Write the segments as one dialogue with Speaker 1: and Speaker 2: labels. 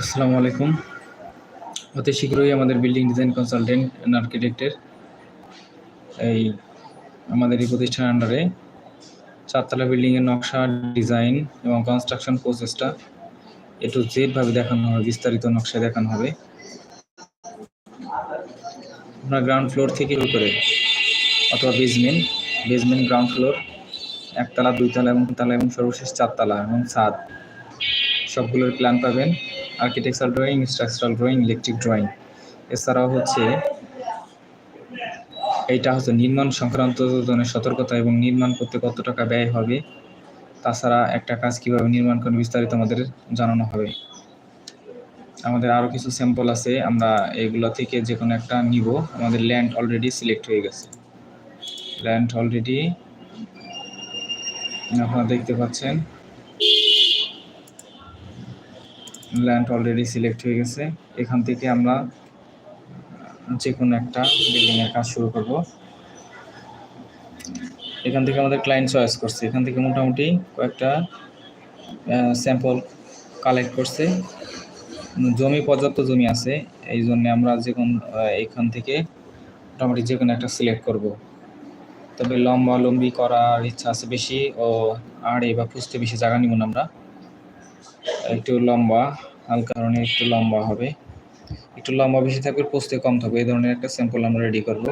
Speaker 1: আসসালামু আলাইকুম। অতি শীঘ্রই আমাদের বিল্ডিং ডিজাইন কনসালটেন্ট অ্যান্ড আর্কিটেক্টের এই আমাদের এই প্রতিষ্ঠানের আন্ডারে চারতলা বিল্ডিংয়ের নকশা ডিজাইন এবং কনস্ট্রাকশন প্রসেসটা এ টু জেড দেখানো হবে, বিস্তারিত নকশা দেখানো হবে। আপনার গ্রাউন্ড ফ্লোর থেকে শুরু করে, অথবা বেসমেন্ট বেসমেন্ট গ্রাউন্ড ফ্লোর একতলা, দুইতলা এবং তিনতলা এবং সর্বশেষ চারতলা এবং ছাদ। সবগুলোর প্ল্যান পাবেন। Architectural drawing structural drawing electric drawing এছাড়াও হচ্ছে এইটা হচ্ছে নির্মাণ সংক্রান্ত ধরনের সতর্কতা এবং নির্মাণ করতে কত টাকা ব্যয় হবে, তাছাড়া একটা কাজ কীভাবে নির্মাণ করে বিস্তারিত আমাদের জানানো হবে। আমাদের আরও কিছু স্যাম্পল আছে, আমরা এগুলো থেকে যে কোনো একটা নিব। আমাদের ল্যান্ড অলরেডি সিলেক্ট হয়ে গেছে। ল্যান্ড অলরেডি আপনারা দেখতে পাচ্ছেন। ল্যান্ড অলরেডি সিলেক্ট হয়ে গেছে। এখান থেকে আমরা যে কোনো একটা বিল্ডিংয়ের কাজ শুরু করব। এখান থেকে আমাদের ক্লায়েন্ট চয়েস করছে। এখান থেকে মোটামুটি কয়েকটা স্যাম্পল কালেক্ট করছে। জমি, পর্যাপ্ত জমি আছে। এই জন্য আমরা যে কোন এখান থেকে মোটামুটি যে কোনো একটা সিলেক্ট করব। তবে লম্বা, লম্বি করার ইচ্ছা আছে বেশি ও আড়ে বা ফুসতে বেশি জায়গা নিব না আমরা। একটু লম্বা, হালকা ধরনের একটু লম্বা হবে। একটু লম্বা বেশি থাকবে পোস্তে কম থাকবে। এই ধরনের একটা স্যাম্পল আমরা রেডি করব।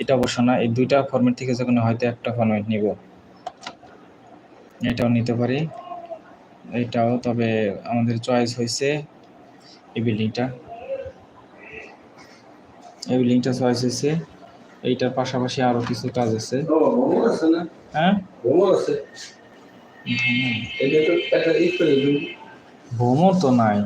Speaker 1: এটা অবশ্য না, এই দুইটা ফরম্যাট থেকে যখন হয়তো একটা ফরম্যাট নিব। এটাও নিতে পারি। এটাও, তবে আমাদের চয়েস হয়েছে এই বিল্ডিংটা এই বিল্ডিংটা চয়েস হয়েছে এইটার পাশাপাশি আরও কিছু কাজ আছে। হ্যাঁ?
Speaker 2: তো
Speaker 1: ভ্রমর নাই।